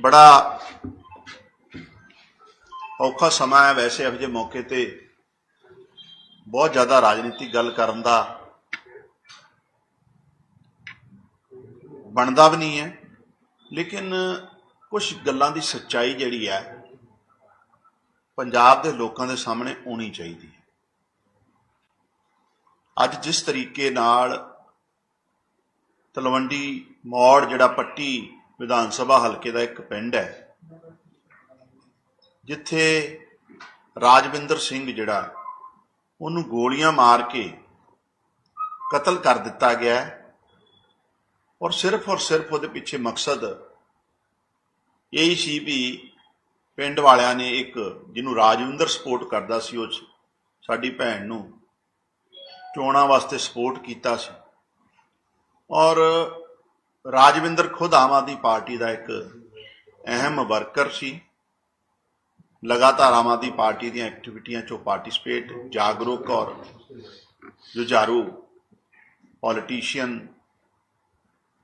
ਬੜਾ ਔਖਾ ਸਮਾਂ ਹੈ ਵੈਸੇ ਇਹੋ ਜਿਹੇ ਮੌਕੇ ਤੇ। ਬਹੁਤ ਜ਼ਿਆਦਾ ਰਾਜਨੀਤਿਕ ਗੱਲ ਕਰਨ ਦਾ ਬਣਦਾ ਵੀ ਨਹੀਂ ਹੈ। ਲੇਕਿਨ ਕੁਝ ਗੱਲਾਂ ਦੀ ਸੱਚਾਈ ਜਿਹੜੀ ਹੈ, ਪੰਜਾਬ ਦੇ ਲੋਕਾਂ ਦੇ ਸਾਹਮਣੇ ਆਉਣੀ ਚਾਹੀਦੀ ਹੈ। ਅੱਜ ਜਿਸ ਤਰੀਕੇ ਨਾਲ ਤਲਵੰਡੀ ਮੌੜ ਜਿਹੜਾ ਪੱਟੀ ਵਿਧਾਨ ਸਭਾ ਹਲਕੇ ਦਾ ਇੱਕ ਪਿੰਡ ਹੈ, ਜਿੱਥੇ ਰਾਜਵਿੰਦਰ ਸਿੰਘ ਜਿਹੜਾ, ਉਹਨੂੰ ਗੋਲੀਆਂ ਮਾਰ ਕੇ ਕਤਲ ਕਰ ਦਿੱਤਾ ਗਿਆ ਔਰ ਸਿਰਫ ਔਰ ਸਿਰਫ ਉਹਦੇ ਪਿੱਛੇ ਮਕਸਦ ਇਹ ਸੀ ਵੀ ਪਿੰਡ ਵਾਲਿਆਂ ਨੇ ਇੱਕ, ਜਿਹਨੂੰ ਰਾਜਵਿੰਦਰ ਸਪੋਰਟ ਕਰਦਾ ਸੀ, ਉਹ ਸਾਡੀ ਭੈਣ ਨੂੰ ਚੋਣਾਂ ਵਾਸਤੇ ਸਪੋਰਟ ਕੀਤਾ ਸੀ ਔਰ ਰਾਜਵਿੰਦਰ ਖੁਦ ਆਮ ਆਦਮੀ ਪਾਰਟੀ ਦਾ ਇੱਕ ਅਹਿਮ ਵਰਕਰ ਸੀ। ਲਗਾਤਾਰ ਆਮ ਆਦਮੀ ਪਾਰਟੀ ਦੀਆਂ ਐਕਟੀਵਿਟੀਆਂ 'ਚੋਂ ਪਾਰਟਿਸਿਪੇਟ, ਜਾਗਰੂਕ ਔਰ ਜੁਝਾਰੂ ਪੋਲੀਟੀਸ਼ੀਅਨ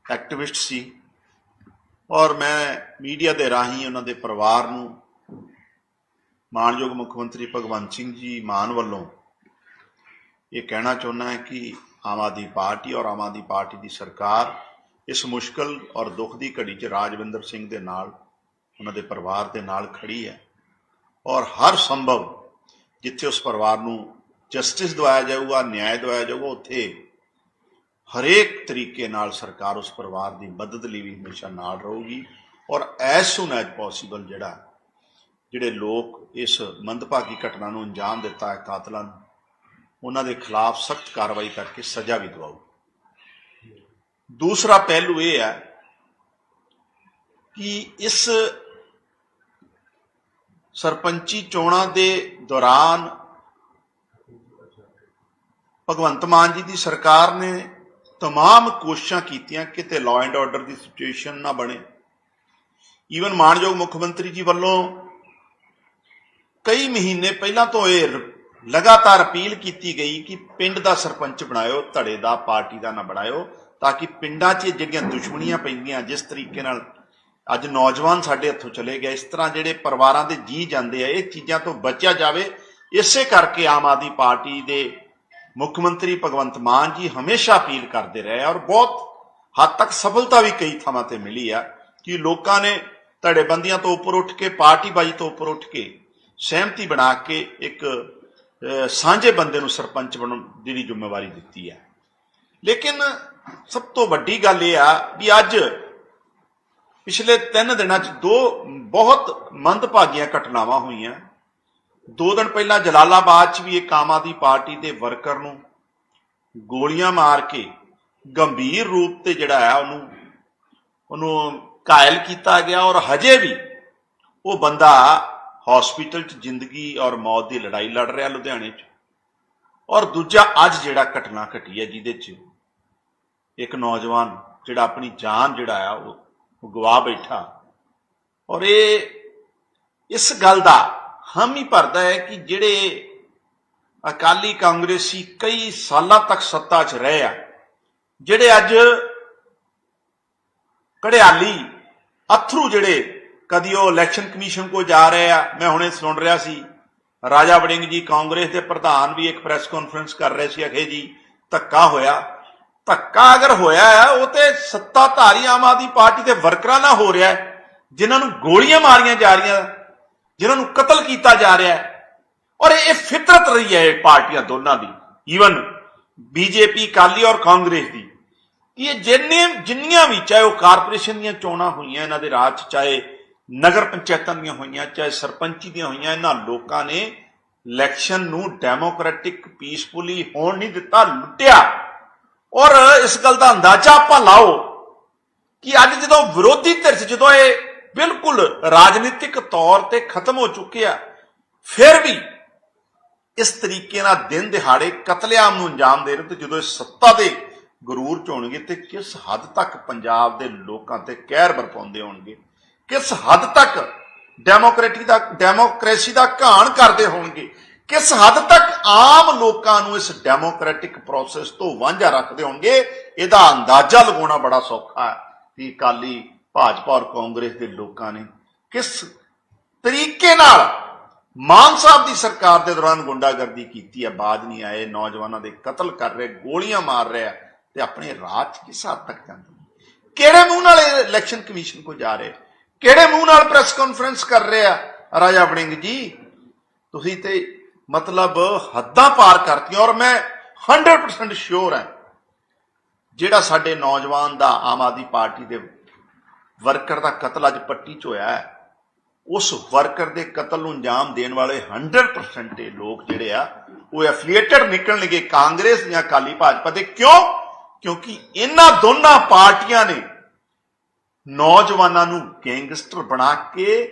ਐਕਟਿਵਿਸਟ ਸੀ। ਔਰ ਮੈਂ ਮੀਡੀਆ ਦੇ ਰਾਹੀਂ ਉਹਨਾਂ ਦੇ ਪਰਿਵਾਰ ਨੂੰ ਮਾਨਯੋਗ ਮੁੱਖ ਮੰਤਰੀ ਭਗਵੰਤ ਸਿੰਘ ਜੀ ਮਾਨ ਵੱਲੋਂ ਇਹ ਕਹਿਣਾ ਚਾਹੁੰਦਾ ਹੈ ਕਿ ਆਮ ਆਦਮੀ ਪਾਰਟੀ ਔਰ ਆਮ ਆਦਮੀ ਪਾਰਟੀ ਦੀ ਸਰਕਾਰ ਇਸ ਮੁਸ਼ਕਲ ਔਰ ਦੁੱਖ ਦੀ ਘੜੀ 'ਚ ਰਾਜਵਿੰਦਰ ਸਿੰਘ ਦੇ ਨਾਲ, ਉਹਨਾਂ ਦੇ ਪਰਿਵਾਰ ਦੇ ਨਾਲ ਖੜੀ ਹੈ। ਔਰ ਹਰ ਸੰਭਵ ਜਿੱਥੇ ਉਸ ਪਰਿਵਾਰ ਨੂੰ ਜਸਟਿਸ ਦਵਾਇਆ ਜਾਊਗਾ, ਨਿਆਂ ਦਵਾਇਆ ਜਾਊਗਾ, ਉੱਥੇ ਹਰੇਕ ਤਰੀਕੇ ਨਾਲ ਸਰਕਾਰ ਉਸ ਪਰਿਵਾਰ ਦੀ ਮਦਦ ਲਈ ਵੀ ਹਮੇਸ਼ਾ ਨਾਲ ਰਹੂਗੀ। ਔਰ ਐਸ ਸੂਨ ਐਜ ਪੋਸੀਬਲ ਜਿਹੜਾ, ਜਿਹੜੇ ਲੋਕ ਇਸ ਮੰਦਭਾਗੀ ਘਟਨਾ ਨੂੰ ਅੰਜਾਮ ਦਿੱਤਾ ਹੈ ਕਾਤਲਾਂ ਨੂੰ, ਉਹਨਾਂ ਦੇ ਖਿਲਾਫ ਸਖਤ ਕਾਰਵਾਈ ਕਰਕੇ ਸਜ਼ਾ ਵੀ ਦਿਵਾਓ ਦੂਸਰਾ ਪਹਿਲੂ ਇਹ ਹੈ ਕਿ ਇਸ ਸਰਪੰਚੀ ਚੋਣਾਂ ਦੇ ਦੌਰਾਨ ਭਗਵੰਤ ਮਾਨ ਜੀ ਦੀ ਸਰਕਾਰ ਨੇ तमाम ਕੋਸ਼ਿਸ਼ਾਂ ਕੀਤੀਆਂ ਕਿਤੇ ਲਾਅ ਐਂਡ ਆਰਡਰ ਦੀ ਸਿਚੁਏਸ਼ਨ ਨਾ ਬਣੇ ਈਵਨ ਮਾਨਯੋਗ ਮੁੱਖ ਮੰਤਰੀ ਜੀ ਵੱਲੋਂ ਕਈ ਮਹੀਨੇ ਪਹਿਲਾਂ ਤੋਂ ਇਹ ਰ- ਲਗਾਤਾਰ ਅਪੀਲ ਕੀਤੀ ਗਈ ਕਿ ਪਿੰਡ ਦਾ ਸਰਪੰਚ ਬਣਾਇਓ ਧੜੇ ਦਾ ਪਾਰਟੀ ਦਾ ਨਾ ਬਣਾਇਓ ਤਾਂ ਕਿ ਪਿੰਡਾਂ 'ਚ ਜਿਹੜੀਆਂ ਦੁਸ਼ਮਣੀਆਂ ਪੈਂਦੀਆਂ, ਜਿਸ ਤਰੀਕੇ ਨਾਲ ਅੱਜ ਨੌਜਵਾਨ ਸਾਡੇ ਹੱਥੋਂ ਚਲੇ ਗਏ, ਇਸ ਤਰ੍ਹਾਂ ਜਿਹੜੇ ਪਰਿਵਾਰਾਂ ਦੇ ਜੀ ਜਾਂਦੇ ਆ, ਇਹ ਚੀਜ਼ਾਂ ਤੋਂ ਬਚਿਆ ਜਾਵੇ। ਇਸੇ ਕਰਕੇ ਆਮ ਆਦਮੀ ਪਾਰਟੀ ਦੇ ਮੁੱਖ ਮੰਤਰੀ ਭਗਵੰਤ ਮਾਨ ਜੀ ਹਮੇਸ਼ਾ ਅਪੀਲ ਕਰਦੇ ਰਹੇ ਔਰ ਬਹੁਤ ਹੱਦ ਤੱਕ ਸਫਲਤਾ ਵੀ ਕਈ ਥਾਵਾਂ ਤੇ ਮਿਲੀ ਆ ਕਿ ਲੋਕਾਂ ਨੇ ਧੜੇਬੰਦੀਆਂ ਤੋਂ ਉੱਪਰ ਉੱਠ ਕੇ, ਪਾਰਟੀਬਾਜ਼ੀ ਤੋਂ ਉੱਪਰ ਉੱਠ ਕੇ ਸਹਿਮਤੀ ਬਣਾ ਕੇ ਇੱਕ ਸਾਂਝੇ ਬੰਦੇ ਨੂੰ ਸਰਪੰਚ ਬਣਨ ਦੀ ਜ਼ਿੰਮੇਵਾਰੀ ਦਿੱਤੀ ਹੈ ਲੇਕਿਨ ਸਭ ਤੋਂ ਵੱਡੀ ਗੱਲ ਇਹ ਆ ਵੀ ਅੱਜ ਪਿਛਲੇ 3 ਦਿਨਾਂ 'ਚ ਦੋ ਬਹੁਤ ਮੰਦਭਾਗੀਆਂ ਘਟਨਾਵਾਂ ਹੋਈਆਂ। ਦੋ ਦਿਨ ਪਹਿਲਾਂ ਜਲਾਲਾਬਾਦ 'ਚ ਵੀ ਇੱਕ ਆਮ ਆਦਮੀ ਪਾਰਟੀ ਦੇ ਵਰਕਰ ਨੂੰ ਗੋਲੀਆਂ ਮਾਰ ਕੇ ਗੰਭੀਰ ਰੂਪ ਤੇ ਜਿਹੜਾ ਹੈ ਉਹਨੂੰ ਉਹਨੂੰ ਕਾਇਲ ਕੀਤਾ ਗਿਆ ਔਰ ਹਜੇ ਵੀ ਉਹ ਬੰਦਾ ਹਸਪੀਟਲ 'ਚ ਜ਼ਿੰਦਗੀ ਔਰ ਮੌਤ ਦੀ ਲੜਾਈ ਲੜ ਰਿਹਾ ਲੁਧਿਆਣੇ 'ਚ। ਔਰ ਦੂਜਾ ਅੱਜ ਜਿਹੜਾ ਘਟਨਾ ਘਟੀ ਹੈ ਜਿਹਦੇ 'ਚ ਇੱਕ ਨੌਜਵਾਨ ਜਿਹੜਾ ਆਪਣੀ ਜਾਨ ਜਿਹੜਾ ਆ, ਉਹ ਉਹ ਗਵਾ ਬੈਠਾ। ਔਰ ਇਹ, ਇਸ ਗੱਲ ਦਾ ਹਮ ਹੀ ਭਰਦਾ ਹੈ ਕਿ ਜਿਹੜੇ ਅਕਾਲੀ ਕਾਂਗਰਸੀ ਕਈ ਸਾਲਾਂ ਤੱਕ ਸੱਤਾ 'ਚ ਰਹੇ ਆ, ਜਿਹੜੇ ਅੱਜ ਕੜਿਆਲੀ ਅਥਰੂ ਜਿਹੜੇ ਕਦੀ ਉਹ ਇਲੈਕਸ਼ਨ ਕਮਿਸ਼ਨ ਕੋ ਜਾ ਰਹੇ ਆ, ਮੈਂ ਹੁਣੇ ਸੁਣ ਰਿਹਾ ਸੀ, ਰਾਜਾ ਵੜਿੰਗ ਜੀ ਕਾਂਗਰਸ ਦੇ ਪ੍ਰਧਾਨ ਵੀ ਇੱਕ ਪ੍ਰੈਸ ਕਾਨਫਰੰਸ ਕਰ ਰਹੇ ਸੀ, ਅਖੇ ਜੀ, ਧੱਕਾ ਹੋਇਆ। ਧੱਕਾ ਅਗਰ ਹੋਇਆ ਹੈ, ਉਹ ਤੇ ਸੱਤਾਧਾਰੀ ਆਮ ਆਦਮੀ ਪਾਰਟੀ ਦੇ ਵਰਕਰਾਂ ਨਾਲ ਹੋ ਰਿਹਾ ਹੈ, ਜਿਨ੍ਹਾਂ ਨੂੰ ਗੋਲੀਆਂ ਮਾਰੀਆਂ ਜਾ ਰਹੀਆਂ, ਜਿਨ੍ਹਾਂ ਨੂੰ ਕਤਲ ਕੀਤਾ ਜਾ ਰਿਹਾ ਹੈ। ਔਰ ਇਹ ਫਿਤਰਤ ਰਹੀ ਹੈ ਇਹ ਪਾਰਟੀਆਂ ਦੋਨਾਂ ਦੀ ਈਵਨ ਬੀਜੇਪੀ ਕਾਲੀ ਔਰ ਕਾਂਗਰਸ ਦੀ, ਕਿ ਇਹ ਜਿੰਨੇ ਜਿੰਨੀਆਂ ਵੀ, ਚਾਹੇ ਉਹ ਕਾਰਪੋਰੇਸ਼ਨ ਦੀਆਂ ਚੋਣਾਂ ਹੋਈਆਂ, ਇਹਨਾਂ ਦੇ ਰਾਜ 'ਚ, ਚਾਹੇ ਨਗਰ ਪੰਚਾਇਤਾਂ ਦੀਆਂ ਹੋਈਆਂ, ਚਾਹੇ ਸਰਪੰਚੀ ਦੀਆਂ ਹੋਈਆਂ, ਇਹਨਾਂ ਲੋਕਾਂ ਨੇ ਇਲੈਕਸ਼ਨ ਨੂੰ ਡੈਮੋਕ੍ਰੈਟਿਕ, ਪੀਸਫੁਲੀ ਹੋਣ ਨਹੀਂ ਦਿੱਤਾ, ਲੁੱਟਿਆ। ਔਰ ਇਸ ਗੱਲ ਦਾ ਅੰਦਾਜ਼ਾ ਆਪਾਂ ਲਾਓ ਕਿ ਅੱਜ ਜਦੋਂ ਵਿਰੋਧੀ ਧਿਰ ਜਦੋਂ ਇਹ ਬਿਲਕੁਲ ਰਾਜਨੀਤਿਕ ਤੌਰ ਤੇ ਖਤਮ ਹੋ ਚੁੱਕਿਆ ਫਿਰ ਵੀ ਇਸ ਤਰੀਕੇ ਨਾਲ ਦਿਨ ਦਿਹਾੜੇ ਕਤਲੇਆਮ ਨੂੰ ਅੰਜਾਮ ਦੇ ਰਹੇ ਤੇ ਜਦੋਂ ਇਹ ਸੱਤਾ ਦੇ ਗਰੂਰ ਚ ਹੋਣਗੇ ਤੇ ਕਿਸ ਹੱਦ ਤੱਕ ਪੰਜਾਬ ਦੇ ਲੋਕਾਂ ਤੇ ਕਹਿਰ ਵਰਪਾਉਂਦੇ ਹੋਣਗੇ? ਕਿਸ ਹੱਦ ਤੱਕ ਡੈਮੋਕ੍ਰੇਟੀ ਦਾ, ਡੈਮੋਕ੍ਰੇਸੀ ਦਾ ਘਾਣ ਕਰਦੇ ਹੋਣਗੇ? ਕਿਸ ਹੱਦ ਤੱਕ ਆਮ ਲੋਕਾਂ ਨੂੰ ਇਸ ਡੈਮੋਕ੍ਰੈਟਿਕ ਪ੍ਰੋਸੈਸ ਤੋਂ ਵਾਂਝਾ ਰੱਖਦੇ ਹੋਣਗੇ, ਇਹਦਾ ਅੰਦਾਜ਼ਾ ਲਗਾਉਣਾ ਬੜਾ ਸੌਖਾ ਹੈ ਕਿ ਅਕਾਲੀ ਭਾਜਪਾ ਔਰ ਕਾਂਗਰਸ ਦੇ ਲੋਕਾਂ ਨੇ ਕਿਸ ਤਰੀਕੇ ਨਾਲ ਮਾਨ ਸਾਹਿਬ ਦੀ ਸਰਕਾਰ ਦੇ ਦੌਰਾਨ ਗੁੰਡਾਗਰਦੀ ਕੀਤੀ ਹੈ, ਬਾਜ ਨਹੀਂ ਆਏ, ਨੌਜਵਾਨਾਂ ਦੇ ਕਤਲ ਕਰ ਰਹੇ, ਗੋਲੀਆਂ ਮਾਰ ਰਹੇ ਆ ਤੇ ਆਪਣੇ ਰਾਜ ਕਿਸ ਹੱਦ ਤੱਕ ਜਾਂਦੇ ਨੇ? ਕਿਹੜੇ ਮੂੰਹ ਨਾਲ ਇਹ ਇਲੈਕਸ਼ਨ ਕਮਿਸ਼ਨ ਕੋ ਜਾ ਰਹੇ? ਕਿਹੜੇ ਮੂੰਹ ਨਾਲ ਪ੍ਰੈਸ ਕਾਨਫਰੰਸ ਕਰ ਰਹੇ ਆ? ਰਾਜਾ ਵੜਿੰਗ ਜੀ, ਤੁਸੀਂ ਤੇ ਮਤਲਬ ਹੱਦਾਂ ਪਾਰ ਕਰਤੀਆਂ ਔਰ ਮੈਂ 100% ਸ਼ੋਰ ਹਾਂ ਜਿਹੜਾ ਸਾਡੇ ਨੌਜਵਾਨ ਦਾ ਆਮ ਆਦਮੀ ਪਾਰਟੀ ਦੇ ਵਰਕਰ ਦਾ ਕਤਲ ਅੱਜ ਪੱਟੀ 'ਚ ਹੋਇਆ ਹੈ, ਉਸ ਵਰਕਰ ਦੇ ਕਤਲ ਨੂੰ ਅੰਜਾਮ ਦੇਣ ਵਾਲੇ 100% ਇਹ ਲੋਕ ਜਿਹੜੇ ਆ, ਉਹ ਐਫੀਲੀਏਟਡ ਨਿਕਲਣਗੇ ਕਾਂਗਰਸ ਜਾਂ ਅਕਾਲੀ ਭਾਜਪਾ ਦੇ। ਕਿਉਂ? ਕਿਉਂਕਿ ਇਹਨਾਂ ਦੋਨਾਂ ਪਾਰਟੀਆਂ ਨੇ ਨੌਜਵਾਨਾਂ ਨੂੰ ਗੈਂਗਸਟਰ ਬਣਾ ਕੇ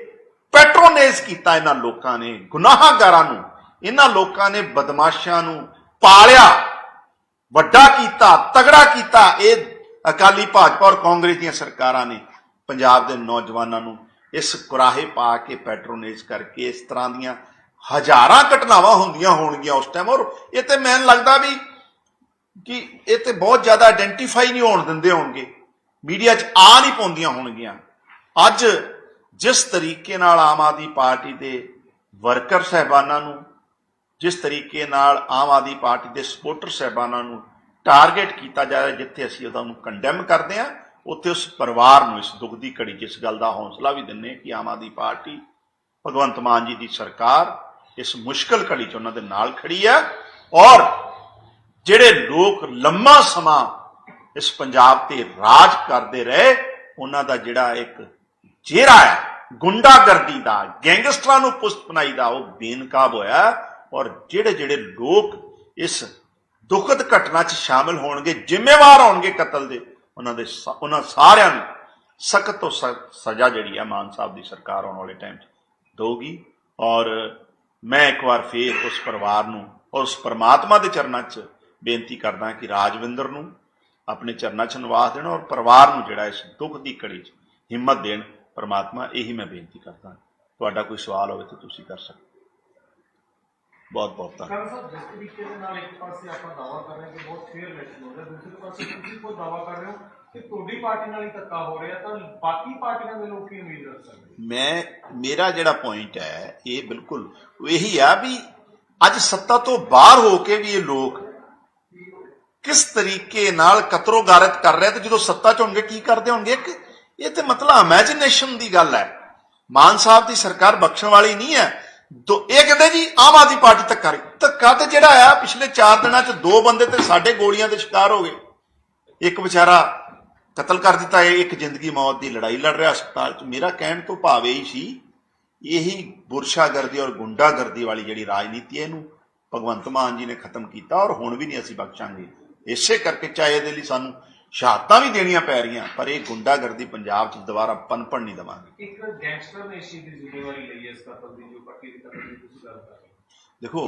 ਪੈਟਰੋਨੇਜ ਕੀਤਾ ਇਹਨਾਂ ਲੋਕਾਂ ਨੇ, ਗੁਨਾਹਗਾਰਾਂ ਨੂੰ। ਇਹਨਾਂ ਲੋਕਾਂ ਨੇ ਬਦਮਾਸ਼ਾਂ ਨੂੰ ਪਾਲਿਆ, ਵੱਡਾ ਕੀਤਾ, ਤਗੜਾ ਕੀਤਾ। ਇਹ ਅਕਾਲੀ ਭਾਜਪਾ ਔਰ ਕਾਂਗਰਸ ਦੀਆਂ ਸਰਕਾਰਾਂ ਨੇ ਪੰਜਾਬ ਦੇ ਨੌਜਵਾਨਾਂ ਨੂੰ ਇਸ ਕੁਰਾਹੇ ਪਾ ਕੇ ਪੈਟਰੋਨੇਜ ਕਰਕੇ ਇਸ ਤਰ੍ਹਾਂ ਦੀਆਂ ਹਜ਼ਾਰਾਂ ਘਟਨਾਵਾਂ ਹੁੰਦੀਆਂ ਹੋਣਗੀਆਂ ਉਸ ਟਾਈਮ ਔਰ ਇਹ ਤੇ ਮੈਨੂੰ ਲੱਗਦਾ ਵੀ ਕਿ ਇਹ ਤੇ ਬਹੁਤ ਜ਼ਿਆਦਾ ਆਇਡੈਂਟੀਫਾਈ ਨਹੀਂ ਹੋਣ ਦਿੰਦੇ ਹੋਣਗੇ। ਮੀਡੀਆ 'ਚ ਆ ਨਹੀਂ ਪਾਉਂਦੀਆਂ ਹੋਣਗੀਆਂ। ਅੱਜ ਜਿਸ ਤਰੀਕੇ ਨਾਲ ਆਮ ਆਦਮੀ ਪਾਰਟੀ ਦੇ ਵਰਕਰ ਸਹਿਬਾਨਾਂ ਨੂੰ ਜਿਸ ਤਰੀਕੇ ਨਾਲ ਆਮ ਆਦਮੀ ਪਾਰਟੀ ਦੇ ਸਪੋਰਟਰ ਸਹਿਬਾਨਾਂ ਨੂੰ ਟਾਰਗੇਟ ਕੀਤਾ ਜਾ ਰਿਹਾ, ਜਿੱਥੇ ਅਸੀਂ ਉਹਨਾਂ ਨੂੰ ਕੰਡੈਮ ਕਰਦੇ ਹਾਂ, ਉੱਥੇ ਉਸ ਪਰਿਵਾਰ ਨੂੰ ਇਸ ਦੁੱਖ ਦੀ ਘੜੀ 'ਚ ਇਸ ਗੱਲ ਦਾ ਹੌਸਲਾ ਵੀ ਦਿੰਨੇ ਕਿ ਆਮ ਆਦਮੀ ਪਾਰਟੀ, ਭਗਵੰਤ ਮਾਨ ਜੀ ਦੀ ਸਰਕਾਰ ਇਸ ਮੁਸ਼ਕਲ ਘੜੀ 'ਚ ਉਹਨਾਂ ਦੇ ਨਾਲ ਖੜੀ ਹੈ ਔਰ ਜਿਹੜੇ ਲੋਕ ਲੰਮਾ ਸਮਾਂ ਇਸ ਪੰਜਾਬ ਤੇ ਰਾਜ ਕਰਦੇ ਰਹੇ, ਉਹਨਾਂ ਦਾ ਜਿਹੜਾ ਇੱਕ ਚਿਹਰਾ ਹੈ, ਗੁੰਡਾਗਰਦੀ ਦਾ, ਗੈਂਗਸਟਰਾਂ ਨੂੰ ਪੁਸਤ ਬਣਾਈ ਦਾ ਉਹ ਬੇਨਕਾਬ ਹੋਇਆ। ਔਰ ਜਿਹੜੇ ਜਿਹੜੇ ਲੋਕ ਇਸ ਦੁਖਦ ਘਟਨਾ 'ਚ ਸ਼ਾਮਿਲ ਹੋਣਗੇ, ਜ਼ਿੰਮੇਵਾਰ ਹੋਣਗੇ ਕਤਲ ਦੇ, ਉਹਨਾਂ ਦੇ ਸਾ- ਉਹਨਾਂ ਸਾਰਿਆਂ ਨੂੰ ਸਖਤ ਤੋਂ ਸਖਤ ਸਜ਼ਾ ਜਿਹੜੀ ਆ ਮਾਨ ਸਾਹਿਬ ਦੀ ਸਰਕਾਰ ਆਉਣ ਵਾਲੇ ਟਾਈਮ 'ਚ ਦਊਗੀ। ਔਰ ਮੈਂ ਇੱਕ ਵਾਰ ਫੇਰ ਉਸ ਪਰਿਵਾਰ ਨੂੰ ਔਰ ਉਸ ਪਰਮਾਤਮਾ ਦੇ ਚਰਨਾਂ 'ਚ ਬੇਨਤੀ ਕਰਦਾ ਕਿ ਰਾਜਵਿੰਦਰ ਨੂੰ ਆਪਣੇ ਚਰਨਾਂ 'ਚ ਨਿਵਾਸ ਦੇਣ ਔਰ ਪਰਿਵਾਰ ਨੂੰ ਜਿਹੜਾ ਇਸ ਦੁੱਖ ਦੀ ਘੜੀ 'ਚ ਹਿੰਮਤ ਦੇਣ, ਪਰਮਾਤਮਾ, ਇਹੀ ਮੈਂ ਬੇਨਤੀ ਕਰਦਾ। ਤੁਹਾਡਾ ਕੋਈ ਸਵਾਲ ਹੋਵੇ ਤਾਂ ਤੁਸੀਂ ਕਰ ਸਕਦੇ ਬਹੁਤ ਬਹੁਤ ਧੰਨਵਾਦ ਸਰ ਸਾਹਿਬ ਜਿਸ ਤਰੀਕੇ ਦੇ ਨਾਲ ਇੱਕ ਪਾਸੇ ਆਪਾਂ ਦਾਵਾ ਕਰ ਰਹੇ ਹਾਂ ਕਿ ਬਹੁਤ ਫੇਅਰ ਇਲੈਕਸ਼ਨ ਹੋ ਰਿਹਾ ਦੂਸਰੇ ਪਾਸੇ ਤੁਸੀਂ ਕੋਈ ਦਾਵਾ ਕਰ ਰਹੇ ਹੋ ਕਿ ਤੁਹਾਡੀ ਪਾਰਟੀ ਨਾਲ ਹੀ ਧੱਕਾ ਹੋ ਰਿਹਾ ਤਾਂ ਬਾਕੀ ਪਾਰਟੀਆਂ ਦੇ ਲੋਕ ਕੀ ਉਮੀਦ ਰੱਖ ਸਕਦੇ ਮੈਂ ਮੇਰਾ ਜਿਹੜਾ ਪੁਆਇੰਟ ਹੈ ਇਹ ਬਿਲਕੁਲ ਇਹੀ ਆ ਵੀ ਅੱਜ ਸੱਤਾ ਤੋਂ ਬਾਹਰ ਹੋ ਕੇ ਵੀ ਇਹ ਲੋਕ ਕਿਸ ਤਰੀਕੇ ਨਾਲ ਕਤਰੋ ਗਾਰਤ ਕਰ ਰਹੇ ਤੇ ਜਦੋਂ ਸੱਤਾ ਚ ਹੋਣਗੇ ਕੀ ਕਰਦੇ ਹੋਣਗੇ? ਇਹ ਤੇ ਮਤਲਬ ਇਮੇਜਿਨੇਸ਼ਨ ਦੀ ਗੱਲ ਹੈ। ਮਾਨ ਸਾਹਿਬ ਦੀ ਸਰਕਾਰ ਬਖਸ਼ਣ ਵਾਲੀ ਨਹੀਂ ਹੈ। ਦੋ ਇਹ ਕਹਿੰਦੇ ਜੀ, ਆਮ ਆਦਮੀ ਪਾਰਟੀ ਧੱਕਾ ਰਹੀ। ਧੱਕਾ ਤੇ ਜਿਹੜਾ ਆ, ਪਿਛਲੇ 4 ਦਿਨਾਂ ਚ ਦੋ ਬੰਦੇ ਤੇ ਸਾਡੇ ਗੋਲੀਆਂ ਦੇ ਸ਼ਿਕਾਰ ਹੋ ਗਏ। ਇੱਕ ਵਿਚਾਰਾ ਕਤਲ ਕਰ ਦਿੱਤਾ ਇਹ ਇੱਕ ਜ਼ਿੰਦਗੀ ਮੌਤ ਦੀ ਲੜਾਈ ਲੜ ਰਿਹਾ ਹਸਪਤਾਲ 'ਚ। ਮੇਰਾ ਕਹਿਣ ਤੋਂ ਭਾਵ ਇਹ ਸੀ, ਇਹੀ ਬੁਰਸ਼ਾਗਰਦੀ ਔਰ ਗੁੰਡਾਗਰਦੀ ਵਾਲੀ ਜਿਹੜੀ ਰਾਜਨੀਤੀ ਹੈ ਇਹਨੂੰ ਭਗਵੰਤ ਮਾਨ ਜੀ ਨੇ ਖਤਮ ਕੀਤਾ ਔਰ ਹੁਣ ਵੀ ਨਹੀਂ ਅਸੀਂ ਬਖਸ਼ਾਂਗੇ। ਇਸੇ ਕਰਕੇ ਚਾਹੇ ਇਹਦੇ ਲਈ ਸਾਨੂੰ ਸ਼ਹਾਦਤਾਂ ਵੀ ਦੇਣੀਆਂ ਪੈ ਰਹੀਆਂ ਪਰ ਇਹ ਗੁੰਡਾਗਰਦੀ ਪੰਜਾਬ 'ਚ ਦੁਬਾਰਾ ਪਨਪਣ ਨਹੀਂ ਦੇਵਾਂਗੇ। ਇੱਕ ਗੈਂਗਸਟਰ ਨੇ ਇਸ ਦੀ ਜ਼ਿੰਮੇਵਾਰੀ ਲਈ ਇਸ ਕਤਲ ਦੀ ਜੋ ਪੱਟੀ ਦੀ ਕਤਲ ਦੀ ਤੁਸੀਂ ਗੱਲ ਕਰ ਰਹੇ ਦੇਖੋ